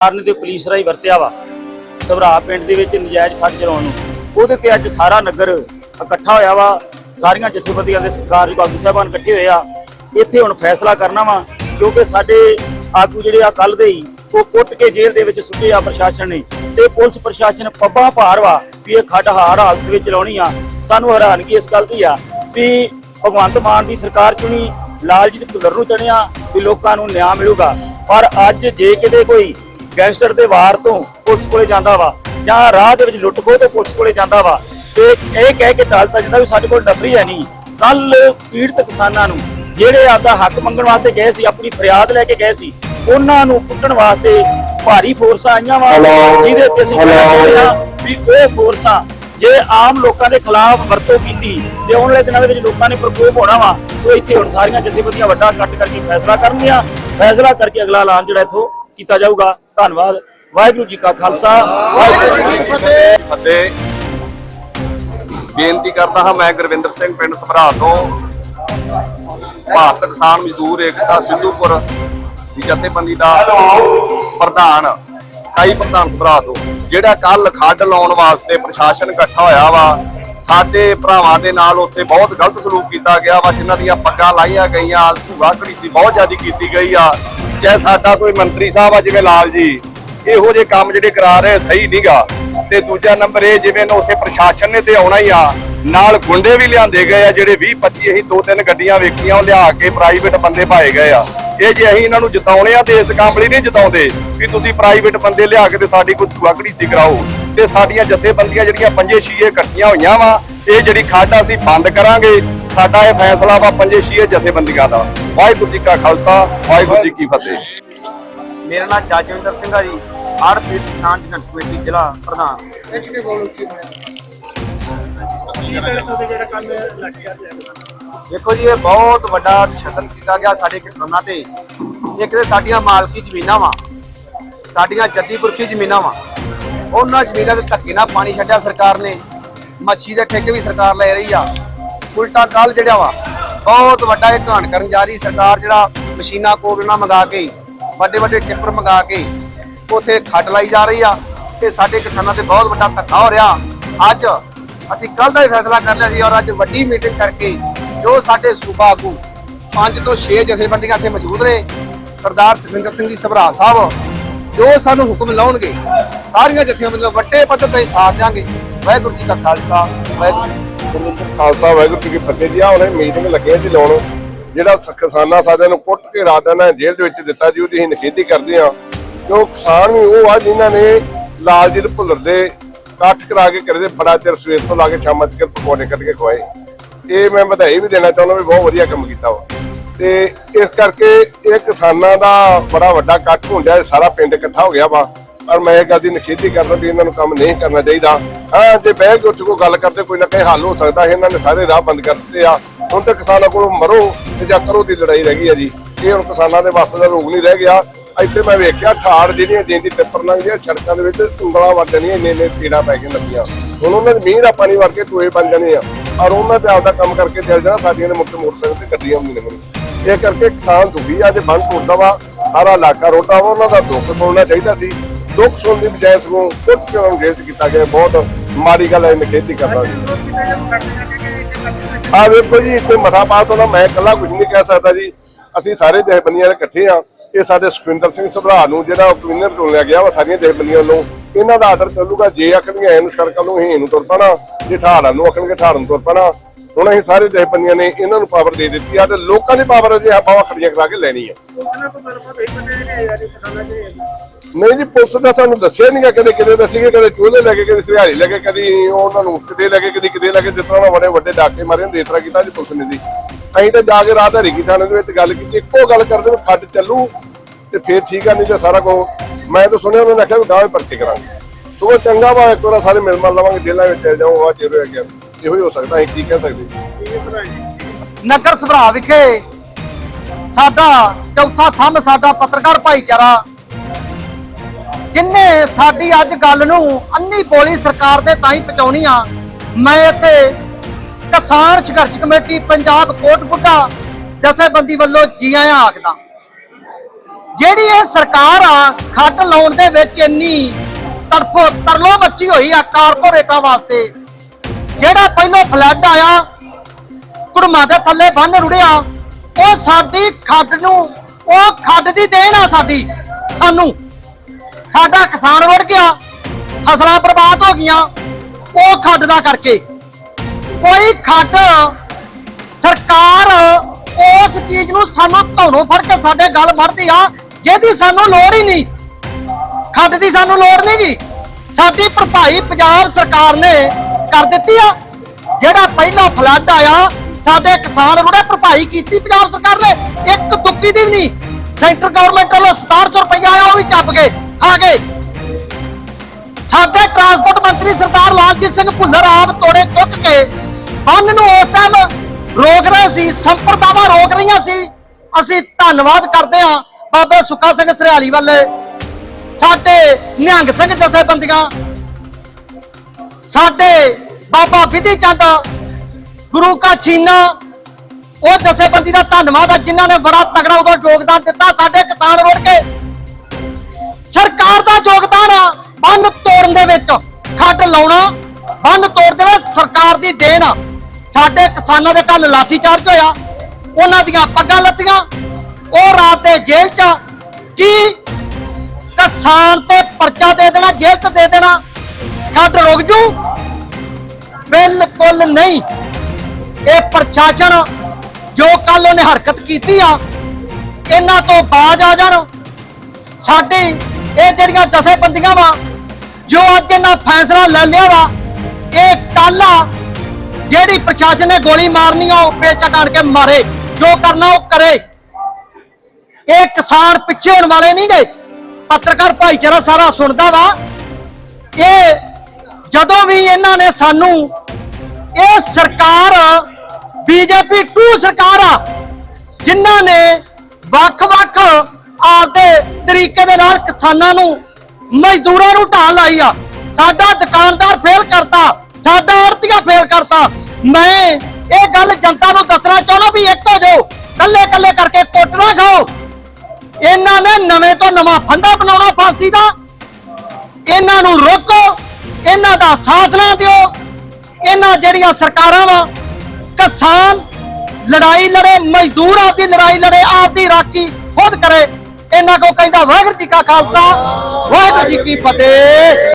ਕਾਰਨ ਤੇ ਪੁਲਿਸ ਰਾਹੀਂ ਵਰਤਿਆ ਵਾ। ਸਭਰਾ ਪਿੰਡ ਦੇ ਵਿੱਚ ਨਜਾਇਜ਼ ਫੜ ਚਲਾਉਣ ਨੂੰ। ਉਹਦੇ ਤੇ ਅੱਜ ਸਾਰਾ ਨਗਰ ਇਕੱਠਾ ਹੋਇਆ ਵਾ। ਸਾਰੀਆਂ ਜਥੇਬੰਦੀਆਂ ਦੇ ਸਰਕਾਰ ਆਗੂ ਸਾਹਿਬਾਨ ਇਕੱਠੇ ਹੋਏ ਆ। ਇੱਥੇ ਹੁਣ ਫੈਸਲਾ ਕਰਨਾ ਵਾ, ਕਿਉਂਕਿ ਸਾਡੇ ਆਗੂ ਜਿਹੜੇ ਆ ਕੱਲ ਦੇ ਹੀ, ਉਹ ਕੁੱਟ ਕੇ ਜੇਲ੍ਹ ਦੇ ਵਿੱਚ ਸੁੱਟੇ ਆ ਪ੍ਰਸ਼ਾਸਨ ਨੇ। ਤੇ ਪੁਲਿਸ ਪ੍ਰਸ਼ਾਸਨ ਪੱਬਾਂ ਭਾਰ ਵਾ ਵੀ ਇਹ ਖੱਡ ਹਾਰ ਹਾਲਤ ਵਿੱਚ ਚਲਾਉਣੀ ਆ। ਸਾਨੂੰ ਹੈਰਾਨਗੀ ਇਸ ਗੱਲ ਦੀ ਆ ਵੀ ਭਗਵੰਤ ਮਾਨ ਦੀ ਸਰਕਾਰ ਚੁਣੀ ਲਾਲਜੀਤ ਭੁੱਲਰ ਨੂੰ ਚੁਣਿਆ ਵੀ ਲੋਕਾਂ ਨੂੰ ਨਿਆਂ ਮਿਲੂਗਾ। ਪਰ ਅੱਜ ਜੇ ਕਿਤੇ ਕੋਈ ਗੈਂਗਸਟਰ ਦੇ ਵਾਰ ਤੋਂ ਪੁਲਿਸ ਕੋਲੇ ਜਾਂਦਾ ਵਾ ਜਾਂ ਰਾਹ ਦੇ ਵਿੱਚ ਲੁੱਟ ਖੋਹ ਤੋਂ ਪੁਲਿਸ ਕੋਲੇ ਜਾਂਦਾ ਵਾ ਤੇ ਇਹ ਕਹਿ ਕੇ ਟਾਲਤਾ ਜਾਂਦਾ ਵੀ ਸਾਡੇ ਕੋਲ ਡਫਰੀ ਹੈ ਨਹੀਂ ਕੱਲ ਪੀੜਤ ਕਿਸਾਨਾਂ ਨੂੰ ਜਿਹੜੇ ਆਪਦਾ ਹੱਕ ਮੰਗਣ ਵਾਸਤੇ ਗਏ ਸੀ ਆਪਣੀ ਫਰਿਆਦ ਲੈ ਕੇ ਗਏ ਸੀ ਉਹਨਾਂ ਨੂੰ ਕੁੱਟਣ ਵਾਸਤੇ ਭਾਰੀ ਫੋਰਸਾਂ ਆਈਆਂ ਵਾ ਜਿਹਦੇ ਤੇ ਅਸੀਂ. ਚਾਹੁੰਦੇ ਹਾਂ ਵੀ ਉਹ ਫੋਰਸਾਂ ਜੇ ਆਮ ਲੋਕਾਂ ਦੇ ਖਿਲਾਫ ਵਰਤੋਂ ਕੀਤੀ ਤੇ ਆਉਣ ਵਾਲੇ ਦਿਨਾਂ ਦੇ ਵਿੱਚ ਲੋਕਾਂ ਨੇ ਪ੍ਰਕੋਪ ਹੋਣਾ ਵਾ ਸੋ ਇੱਥੇ ਹੁਣ ਸਾਰੀਆਂ ਜਥੇਬੰਦੀਆਂ ਵੱਡਾ ਇਕੱਠ ਕਰਕੇ ਫੈਸਲਾ ਕਰਨਗੀਆਂ ਫੈਸਲਾ ਕਰਕੇ ਅਗਲਾ ਐਲਾਨ ਜਿਹੜਾ ਇੱਥੋਂ ਕੀਤਾ ਜਾਊਗਾ ਧੰਨਵਾਦ। ਵਾਹਿਗੁਰੂ ਜੀ ਕਾ ਖਾਲਸਾ, ਵਾਹਿਗੁਰੂ ਜੀ ਕੀ ਫਤਿਹ। ਫਤਿਹ ਬੇਨਤੀ ਕਰਦਾ ਹਾਂ ਮੈਂ ਗੁਰਵਿੰਦਰ ਸਿੰਘ ਪਿੰਡ ਸਭਰਾ ਤੋਂ। ਭਾਰਤ ਕਿਸਾਨ ਮਜ਼ਦੂਰ ਏਕਤਾ ਸਿੱਧੂਪੁਰ ਦੀ ਜਥੇਬੰਦੀ ਦਾ ਪ੍ਰਧਾਨ, ਕਾਈ ਪ੍ਰਧਾਨ ਸਭਰਾ ਤੋਂ, ਜਿਹੜਾ ਕੱਲ ਖੱਡ ਲਾਉਣ ਵਾਸਤੇ ਪ੍ਰਸ਼ਾਸਨ ਇਕੱਠਾ ਹੋਇਆ ਵਾ। ਸਾਡੇ ਭਰਾਵਾਂ ਦੇ ਨਾਲ ਉੱਥੇ ਬਹੁਤ ਗਲਤ ਸਲੂਕ ਕੀਤਾ ਗਿਆ ਵਾ, ਜਿਨ੍ਹਾਂ ਦੀਆਂ ਪੱਗਾਂ ਲਾਈਆਂ ਗਈਆਂ, ਧੂਆ ਘੜੀ ਸੀ, ਬਹੁਤ ਜ਼ਿਆਦਾ ਕੀਤੀ ਗਈ ਆ। ਚਾਹੇ ਸਾਡਾ ਕੋਈ ਮੰਤਰੀ ਸਾਹਿਬ ਆ ਜਿਵੇਂ ਲਾਲ ਜੀ। ਇਹੋ ਜਿਹੇ ਕੰਮ ਜਿਹੜੇ ਕਰਾ ਰਹੇ, ਸਹੀ ਨਹੀਂਗਾ ਤੇ ਦੂਜਾ ਨੰਬਰ ਇਹ, ਜਿਵੇਂ ਨਾ ਉੱਥੇ ਪ੍ਰਸ਼ਾਸਨ ਨੇ ਤੇ ਆਉਣਾ ਹੀ ਆ, ਨਾਲ ਗੁੰਡੇ ਵੀ ਲਿਆਂਦੇ ਗਏ ਆ, ਜਿਹੜੇ 20 25 ਅਸੀਂ ਦੋ, ਤਿੰਨ ਗੱਡੀਆਂ ਵੇਖੀਆਂ, ਉਹ ਲਿਆ ਕੇ ਪ੍ਰਾਈਵੇਟ ਬੰਦੇ ਪਾਏ ਗਏ ਆ। ਇਹ ਜੇ ਅਸੀਂ ਇਹਨਾਂ ਨੂੰ ਜਿਤਾਉਣੇ ਆ ਤੇ ਇਸ ਕੰਮ ਲਈ ਨਹੀਂ ਜਿਤਾਉਂਦੇ, ਵੀ ਤੁਸੀਂ ਪ੍ਰਾਈਵੇਟ ਬੰਦੇ ਲਿਆ ਕੇ ਤੇ ਸਾਡੀ ਕੋਈ ਧੂਆਕੜੀ ਸੀ ਕਰਾਓ। ਤੇ ਸਾਡੀਆਂ ਜਥੇਬੰਦੀਆਂ ਜਿਹੜੀਆਂ ਪੰਜੇ ਛੀਏ ਇਕੱਠੀਆਂ ਹੋਈਆਂ ਵਾ, ਇਹ ਜਿਹੜੀ ਖਾਡਾ ਅਸੀਂ ਬੰਦ ਕਰਾਂਗੇ। ਸਾਡਾ ਇਹ ਫੈਸਲਾ ਵਾ ਪੰਜੇ ਛੀਏ ਜਥੇਬੰਦੀਆਂ ਦਾ। ਵਾਹਿਗੁਰੂ ਜੀ ਕਾ ਖਾਲਸਾ, ਵਾਹਿਗੁਰੂ ਜੀ ਕੀ ਫਤਿਹ। ਮੇਰਾ ਨਾਮ ਜਜਵਿੰਦਰ ਸਿੰਘ ਆ ਜੀ। ਆੜਪੀਰ ਕਿਸਾਨ ਸੰਘਰਸ਼ ਕਮੇਟੀ ਜ਼ਿਲ੍ਹਾ ਪ੍ਰਧਾਨ। ਦੇਖੋ ਜੀ, ਇਹ ਬਹੁਤ ਵੱਡਾ ਤਸ਼ੱਦਦ ਕੀਤਾ ਗਿਆ ਸਾਡੇ ਕਿਸਾਨਾਂ ਤੇ। ਇੱਕ ਤੇ ਸਾਡੀਆਂ ਮਾਲਕੀ ਜ਼ਮੀਨਾਂ ਵਾ। ਸਾਡੀਆਂ ਜੱਦੀ ਪੁਰਖੀ ਜ਼ਮੀਨਾਂ ਵਾ। ਉਹਨਾਂ ਜ਼ਮੀਨਾਂ ਦੇ ਧੱਕੇ ਨਾਲ ਪਾਣੀ ਛੱਡਿਆ ਸਰਕਾਰ ਨੇ। ਮੱਛੀ ਦੇ ਠੇਕੇ ਵੀ ਸਰਕਾਰ ਲੈ ਰਹੀ ਆ। ਉਲਟਾ ਕੱਲ ਜਿਹੜਾ ਵਾ, ਬਹੁਤ ਵੱਡਾ ਇਹ ਘਾਣ ਕਰਨ ਜਾ ਰਹੀ ਸਰਕਾਰ ਜਿਹੜਾ ਮਸ਼ੀਨਾਂ ਕੋਰਨਾ ਮੰਗਾ ਕੇ ਵੱਡੇ ਵੱਡੇ ਟਿੱਪਰ ਮੰਗਾ ਕੇ ਉਥੇ ਖੱਡ ਲਾਈ ਜਾ ਰਹੀ ਆ ਤੇ ਸਾਡੇ ਕਿਸਾਨਾਂ ਤੇ ਬਹੁਤ ਵੱਡਾ ਧੱਕਾ ਹੋ ਰਿਹਾ। ਅੱਜ ਅਸੀਂ ਕੱਲ ਦਾ ਹੀ ਫੈਸਲਾ ਕਰ ਲਿਆ ਸੀ ਔਰ ਅੱਜ ਵੱਡੀ ਮੀਟਿੰਗ ਕਰਕੇ ਜੋ ਸਾਡੇ ਸੂਬਾ ਆਗੂ ਪੰਜ ਤੋਂ 6 ਜਥੇਬੰਦੀਆਂ ਇੱਥੇ ਮੌਜੂਦ ਨੇ, ਸਰਦਾਰ ਸੁਖਵਿੰਦਰ ਸਿੰਘ ਜੀ ਸਭਰਾ ਸਾਹਿਬ, ਜੋ ਸਾਨੂੰ ਹੁਕਮ ਲਾਉਣਗੇ, ਸਾਰੀਆਂ ਜਥੇਬੰਦੀਆਂ ਵੱਡੇ ਪੱਧਰ ਤੇ ਸਾਥ ਦਿਆਂਗੇ। ਵਾਹਿਗੁਰੂ ਜੀ ਕਾ ਖਾਲਸਾ, ਵਾਹਿਗੁਰੂ ਜੀ ਖਾਲਸਾ ਵਾਹਿਗੁਰੂ ਜੀ ਕੀ ਫਤਿਹ ਜੀ। ਆ ਹੁਣੇ ਮੀਟਿੰਗ ਲੱਗੇ ਜੀ ਲਾਉਣ। ਜਿਹੜਾ ਕਿਸਾਨਾਂ ਸਾਰਿਆਂ ਨੂੰ ਕੁੱਟ ਕੇ ਰਾਤ ਜੇਲ੍ਹ ਦੇ ਵਿੱਚ ਦਿੱਤਾ ਜੀ, ਉਹਦੀ ਅਸੀਂ ਨਿਖੇਧੀ ਕਰਦੇ ਆ ਕਿਉਂ ਕਿਸਾਨ ਵੀ ਉਹ ਆ ਜਿਨ੍ਹਾਂ ਨੇ ਲਾਲਜੀਤ ਭੁੱਲਰ ਦੇ ਇਕੱਠ ਕਰਾ ਕੇ ਕਰੇ ਬੜਾ ਚਿਰ ਸਵੇਰ ਤੋਂ ਲਾ ਕੇ ਸ਼ਾਮਾਂ ਤੱਕ ਪਕੌੜੇ ਕੱਢ ਕੇ ਖਵਾਏ। ਇਹ ਮੈਂ ਵਧਾਈ ਵੀ ਦੇਣਾ ਚਾਹੁੰਦਾ ਵੀ ਬਹੁਤ ਵਧੀਆ ਕੰਮ ਕੀਤਾ ਵਾ। ਤੇ ਇਸ ਕਰਕੇ ਇਹ ਕਿਸਾਨਾਂ ਦਾ ਬੜਾ ਵੱਡਾ ਇਕੱਠ ਹੁੰਦਾ ਸਾਰਾ ਪਿੰਡ ਇਕੱਠਾ ਹੋ ਗਿਆ ਵਾ। ਪਰ ਮੈਂ ਇਹ ਗੱਲ ਦੀ ਨਿਖੇਧੀ ਕਰਦਾ ਵੀ ਇਹਨਾਂ ਨੂੰ ਕੰਮ ਨਹੀਂ ਕਰਨਾ ਚਾਹੀਦਾ। ਹਾਂ, ਜੇ ਬਹਿ ਕੇ ਉੱਥੇ ਕੋਈ ਗੱਲ ਕਰਦੇ, ਕੋਈ ਨਾ ਕੋਈ ਹੱਲ ਹੋ ਸਕਦਾ ਹੈ। ਇਹਨਾਂ ਨੇ ਸਾਰੇ ਰਾਹ ਬੰਦ ਕਰ ਦਿੱਤੇ ਆ। ਹੁਣ ਤਾਂ ਕਿਸਾਨਾਂ ਕੋਲੋਂ ਮਰੋ ਤੇ ਜਾਂ ਕਰੋ ਦੀ ਲੜਾਈ ਰਹਿ ਗਈ ਆ ਜੀ। ਇਹ ਹੁਣ ਕਿਸਾਨਾਂ ਦੇ ਵਾਸਤੇ ਦਾ ਰੋਗ ਨਹੀਂ ਰਹਿ ਗਿਆ। ਇੱਥੇ ਮੈਂ ਵੇਖਿਆ, ਠਾੜ ਜਿਹੜੀਆਂ ਜਿੰਦੀ ਟਿੱਪਰ ਲੰਘਦੀਆਂ, ਸੜਕਾਂ ਦੇ ਵਿੱਚ ਉਂਗਲਾਂ ਵੱਜ ਜਾਣੀਆਂ, ਇੰਨੇ ਇੰਨੇ ਤੀੜਾਂ ਪੈ ਕੇ ਲੱਗੀਆਂ। ਹੁਣ ਉਹਨਾਂ ਦੇ ਮੀਂਹ ਦਾ ਪਾਣੀ ਵਰ ਕੇ ਟੋਏ ਬਣ ਜਾਣੇ ਆ। ਔਰ ਉਹਨਾਂ ਤੇ ਆਪਦਾ ਕੰਮ ਕਰਕੇ ਚੱਲ ਜਾਣਾ, ਸਾਡੀਆਂ ਦੇ ਮੁੱਖ ਮੋਟਰਸਾਈਕਲ ਤੇ ਗੱਡੀਆਂ ਹੁੰਦੀਆਂ ਨੇ ਇਹ ਕਰਕੇ ਕਿਸਾਨ ਦੁਖੀ ਆ ਤੇ ਬੰਦ ਟੁੱਟਦਾ ਵਾ, ਸਾਰਾ ਇਲਾਕਾ ਰੋਟਾ ਵਾ, ਉਹਨਾਂ ਦਾ ਦੁੱਖ ਸੁਣਨਾ ਚਾਹੀਦਾ ਸੀ। ਦੁੱਖ ਸੁਣਨ ਦੀ ਬਜਾਏ ਸਗੋਂ ਕੁੱਟ ਕੇ ਉਹਨਾਂ ਨੂੰ ਜੇਲ੍ਹ ਕੀਤਾ ਗਿਆ। ਬਹੁਤ ਮਾੜੀ ਗੱਲ ਹੈ ਨਿਖੇਧੀ ਕਰਦਾ ਜੀ ਆ ਵੇਖੋ ਜੀ, ਇੱਥੇ ਮਸਾ ਪਾਸ ਤੋਂ ਮੈਂ ਇਕੱਲਾ ਕੁਝ ਨਹੀਂ ਕਹਿ ਸਕਦਾ ਜੀ। ਅਸੀਂ ਸਾਰੇ ਜਥੇਬੰਦੀਆਂ ਦੇ ਇਕੱਠੇ ਆ ਇਹ ਸਾਡੇ ਸੁਖਵਿੰਦਰ ਸਿੰਘ ਸਭਰਾ ਨੂੰ, ਜਿਹੜਾ ਕਮਿਸ਼ਨਰ ਚੁਣਿਆ ਗਿਆ ਵਾ, ਸਾਰੀਆਂ ਜਥੇਬੰਦੀਆਂ ਵੱਲੋਂ। ਇਹਨਾਂ ਦਾ ਆਰਡਰ ਚੱਲੂਗਾ ਜੇ ਆਖਣਗੇ, ਇਹਨੂੰ ਸੜਕਾਂ ਨੂੰ ਹੀ ਨੂੰ ਤੁਰ ਪੈਣਾ। ਜੇ ਠਾੜਾਂ ਨੂੰ ਆਖਣਗੇ ਠਾੜਾਂ ਨੂੰ ਤੁਰ ਪੈਣਾ। ਹੁਣ ਅਸੀਂ ਸਾਰੇ ਜਥੇਬੰਦੀਆਂ ਨੇ ਇਹਨਾਂ ਨੂੰ ਪਾਵਰ ਦੇ ਦਿੱਤੀ ਆ ਤੇ ਲੋਕਾਂ ਦੀ ਪਾਵਰ ਜੇ ਆਪਾਂ ਖੜੀਆਂ ਕਰਾ ਕੇ ਲੈਣੀ ਆ। ਨਹੀਂ ਜੀ ਪੁਲਿਸ ਦਾ ਸਾਨੂੰ ਦੱਸਿਆ ਨਹੀਂਗਾ ਕਦੇ ਕਿਤੇ ਦੱਸੀਗੇ ਕਦੇ ਚੋਲੇ ਲੈ ਕੇ ਕਦੇ ਸਿਹਾਰੀ ਲੈ ਕੇ ਕਦੀ ਉਹਨਾਂ ਨੂੰ ਕਿਤੇ ਲੈ ਕੇ ਕਦੀ ਕਿਤੇ ਲੈ ਕੇ ਜਿਸ ਤਰ੍ਹਾਂ ਬੜੇ ਵੱਡੇ ਡਾਕੇ ਮਾਰੇ ਹੁੰਦੇ ਇਸ ਤਰ੍ਹਾਂ ਕੀਤਾ ਜੀ ਪੁਲਿਸ ਨੇ ਜੀ। ਅਸੀਂ ਤਾਂ ਜਾ ਕੇ ਰਾਤ ਹਰੀਕੀ ਥਾਣੇ ਦੇ ਵਿੱਚ ਗੱਲ ਕੀਤੀ ਇੱਕੋ ਗੱਲ ਕਰਦੇ ਵੀ ਖੱਡ ਚੱਲੂ ਤੇ ਫੇਰ ਠੀਕ ਆ ਨਹੀਂ ਤੇ ਸਾਰਾ ਕੁਝ ਮੈਂ ਤਾਂ ਸੁਣਿਆ ਉਹਨਾਂ ਨੇ ਆਖਿਆ ਵੀ ਗਾਵੇਂ ਪਰਚੇ ਕਰਾਂਗੇ। ਸੋ ਚੰਗਾ ਵਾ ਇੱਕ ਵਾਰ ਸਾਰੇ ਮਿਲ ਮਲ ਲਵਾਂਗੇ ਜੇਲ੍ਹਾਂ ਵਿੱਚ ਚਲ ਜਾਓ ਆ ਜੇਲ੍ਹ ਹੋ ਗਿਆ। ਇਹੋ ਹੀ ਹੋ ਸਕਦਾ, ਅਸੀਂ ਕੀ ਕਹਿ ਸਕਦੇ? ਨਗਰ ਸਭਰਾ ਵਿਖੇ ਸਾਡਾ ਚੌਥਾ ਥੰਮ, ਸਾਡਾ ਪੱਤਰਕਾਰ ਭਾਈਚਾਰਾ। ਜਿਨਨੇ ਸਾਡੀ ਅੱਜ ਗੱਲ ਨੂੰ ਅੰਨੀ ਬੋਲੀ ਸਰਕਾਰ ਦੇ ਤਾਈਂ ਪਹੁੰਚਾਉਣੀ ਆ, ਮੈਂ ਇੱਥੇ ਕਿਸਾਨ ਸੰਘਰਸ਼ ਕਮੇਟੀ, ਪੰਜਾਬ ਕੋਟਬੁੱਢਾ ਜਥੇਬੰਦੀ ਵੱਲੋਂ ਜੀ ਆਇਆਂ ਆਖਦਾ ਜਿਹੜੀ ਇਹ ਸਰਕਾਰ ਆ ਖੱਟ ਲਾਉਣ ਦੇ ਵਿੱਚ ਇੰਨੀ ਤਰਫੋ ਤਰਲੋ ਮੱਚੀ ਹੋਈ ਆ ਕਾਰਪੋਰੇਟਾਂ ਵਾਸਤੇ ਜਿਹੜਾ ਪਹਿਲੋਂ ਫਲੱਡ ਆਇਆ, ਕੁੜਮਾ ਦੇ ਥੱਲੇ ਬੰਨ ਰੁੜਿਆ, ਉਹ ਸਾਡੀ ਖੱਡ ਨੂੰ, ਉਹ ਖੱਡ ਦੀ ਦੇਣ ਆ ਸਾਡੀ, ਸਾਨੂੰ। ਸਾਡਾ ਕਿਸਾਨ ਵੜ ਗਿਆ, ਫਸਲਾਂ ਬਰਬਾਦ ਹੋ ਗਈਆਂ, ਉਹ ਖੱਡ ਦਾ ਕਰਕੇ। ਕੋਈ ਖੱਡ ਸਰਕਾਰ ਉਸ ਚੀਜ਼ ਨੂੰ ਸਾਨੂੰ ਧੌਣੋਂ ਫੜ ਕੇ ਸਾਡੇ ਗੱਲ ਫੜਦੀ ਆ, ਜਿਹਦੀ ਸਾਨੂੰ ਲੋੜ ਹੀ ਨਹੀਂ। ਖੱਡ ਦੀ ਸਾਨੂੰ ਲੋੜ ਨਹੀਂ ਜੀ ਸਾਡੀ ਭਰਪਾਈ ਪੰਜਾਬ ਸਰਕਾਰ ਨੇ ਕਰ ਦਿੱਤੀ ਆ। ਜਿਹੜਾ ਪਹਿਲਾ ਫਲੱਡ ਆਇਆ, ਸਾਡੇ ਕਿਸਾਨ ਰੁੜੇ ਭਰਪਾਈ ਕੀਤੀ ਪੰਜਾਬ ਸਰਕਾਰ ਨੇ। ਇੱਕ ਦੁੱਕੀ ਦੀ ਵੀ ਨਹੀਂ, ਸੈਂਟਰ ਗਵਰਨਮੈਂਟ ਵੱਲੋਂ 6700 ਰੁਪਇਆ ਆਇਆ ਉਹ ਵੀ ਚੱਪ ਗਏ ਆ ਗਏ। ਸਾਡੇ ਟਰਾਂਸਪੋਰਟ ਮੰਤਰੀ ਸਰਦਾਰ ਲਾਲਜੀਤ ਸਿੰਘ ਭੁੱਲਰ ਆਪ ਤੋੜੇ ਚੁੱਕ ਕੇ, ਬੰਨ ਨੂੰ ਉਸ ਟਾਈਮ ਰੋਕ ਰਹੇ ਸੀ, ਸੰਪਰਦਾਵਾਂ ਰੋਕ ਰਹੀਆਂ ਸੀ। ਅਸੀਂ ਧੰਨਵਾਦ ਕਰਦੇ ਹਾਂ ਬਾਬਾ ਸੁੱਖਾ ਸਿੰਘ ਸਰਿਆਲੀ ਵਾਲੇ। ਸਾਡੇ ਨਿਹੰਗ ਸਿੰਘ ਜਥੇਬੰਦੀਆਂ ਸਾਡੇ ਬਾਬਾ ਵਿਧੀ ਚੰਦ, ਗੁਰੂ ਕਾ ਛੀਨਾ, ਉਹ ਜਥੇਬੰਦੀ ਦਾ ਧੰਨਵਾਦ ਆ ਜਿਨ੍ਹਾਂ ਨੇ ਬੜਾ ਤਗੜਾ ਉਹਦਾ ਯੋਗਦਾਨ ਦਿੱਤਾ ਸਾਡੇ ਕਿਸਾਨ ਰੋੜ ਕੇ। ਸਰਕਾਰ ਦਾ ਯੋਗਦਾਨ ਆ ਬੰਨ ਤੋੜਨ ਦੇ ਵਿੱਚ, ਖੱਡ ਲਾਉਣਾ, ਬੰਨ ਤੋੜ ਦੇਣਾ ਸਰਕਾਰ ਦੀ ਦੇਣ ਆ। ਸਾਡੇ ਕਿਸਾਨਾਂ ਦੇ ਕੱਲ ਲਾਠੀ ਚਾਰਜ ਹੋਇਆ, ਉਹਨਾਂ ਦੀਆਂ ਪੱਗਾਂ ਲੱਤੀਆਂ, ਉਹ ਰਾਤ ਦੇ ਜੇਲ੍ਹ 'ਚ ਕੀ ਕਿਸਾਨ ਤੇ ਪਰਚਾ ਦੇ ਦੇਣਾ, ਜੇਲ੍ਹ 'ਚ ਦੇ ਦੇਣਾ? ਛੱਡ ਰੁਕ ਜੂ। ਬਿਲਕੁਲ ਨਹੀਂ। ਇਹ ਪ੍ਰਸ਼ਾਸਨ ਜੋ ਕੱਲ ਉਹਨੇ ਹਰਕਤ ਕੀਤੀ ਆ, ਇਹਨਾਂ ਤੋਂ ਬਾਜ ਆ ਜਾਣ। ਸਾਡੀ ਇਹ ਜਿਹੜੀਆਂ ਜਥੇਬੰਦੀਆਂ ਵਾ, ਜੋ ਅੱਜ ਇਹਨਾਂ ਫੈਸਲਾ ਲੈ ਲਿਆ ਵਾ, ਇਹ ਕੱਲ ਆ, ਜਿਹੜੀ ਪ੍ਰਸ਼ਾਸਨ ਨੇ ਗੋਲੀ ਮਾਰਨੀ ਆ, ਉਹ ਪੇਚਾ ਕੱਢ ਕੇ ਮਾਰੇ। ਜੋ ਕਰਨਾ ਉਹ ਕਰੇ। ਇਹ ਕਿਸਾਨ ਪਿੱਛੇ ਹੋਣ ਵਾਲੇ ਨਹੀਂ ਗਏ ਪੱਤਰਕਾਰ ਭਾਈਚਾਰਾ ਸਾਰਾ ਸੁਣਦਾ ਵਾ। ਇਹ ਜਦੋਂ ਵੀ ਇਹਨਾਂ ਨੇ ਸਾਨੂੰ ਇਹ ਸਰਕਾਰ ਬੀਜੇਪੀ 2 ਸਰਕਾਰ ਆ, ਜਿਨ੍ਹਾਂ ਨੇ ਵੱਖ-ਵੱਖ ਆਪਦੇ ਤਰੀਕੇ ਦੇ ਨਾਲ ਕਿਸਾਨਾਂ ਨੂੰ, ਮਜ਼ਦੂਰਾਂ ਨੂੰ ਢਾਲ ਲਾਈ ਆ, ਸਾਡਾ ਦੁਕਾਨਦਾਰ ਫੇਲ ਕਰਤਾ, ਸਾਡਾ ਆੜਤੀਆ ਫੇਲ ਕਰਤਾ। ਮੈਂ ਇਹ ਗੱਲ ਜਨਤਾ ਨੂੰ ਦੱਸਣਾ ਚਾਹੁੰਦਾ ਵੀ ਇੱਕ ਹੋ ਜਾਓ ਕੱਲੇ ਕੱਲੇ ਕਰਕੇ ਕੁੱਟ ਨਾ ਖਾਓ। ਇਹਨਾਂ ਨੇ ਨਵੇਂ ਤੋਂ ਨਵਾਂ ਫੰਦਾ ਬਣਾਉਣਾ ਫਾਂਸੀ ਦਾ। ਇਹਨਾਂ ਨੂੰ ਰੋਕੋ। ਦਾ ਸਾਥ ਨਾ ਦਿਓ। ਇਹਨਾਂ ਜਿਹੜੀਆਂ ਸਰਕਾਰਾਂ ਵਾ, ਕਿਸਾਨ ਲੜਾਈ ਲੜੇ, ਮਜ਼ਦੂਰ ਆਪਦੀ ਲੜਾਈ ਲੜੇ, ਆਪਦੀ ਰਾਖੀ ਖੁਦ ਕਰੇ। ਇਹਨਾਂ ਕੋ ਕਹਿੰਦਾ ਵਾਹਿਗੁਰੂ ਜੀ ਕਾ ਖਾਲਸਾ, ਵਾਹਿਗੁਰੂ ਜੀ ਕੀ ਫਤਿਹ।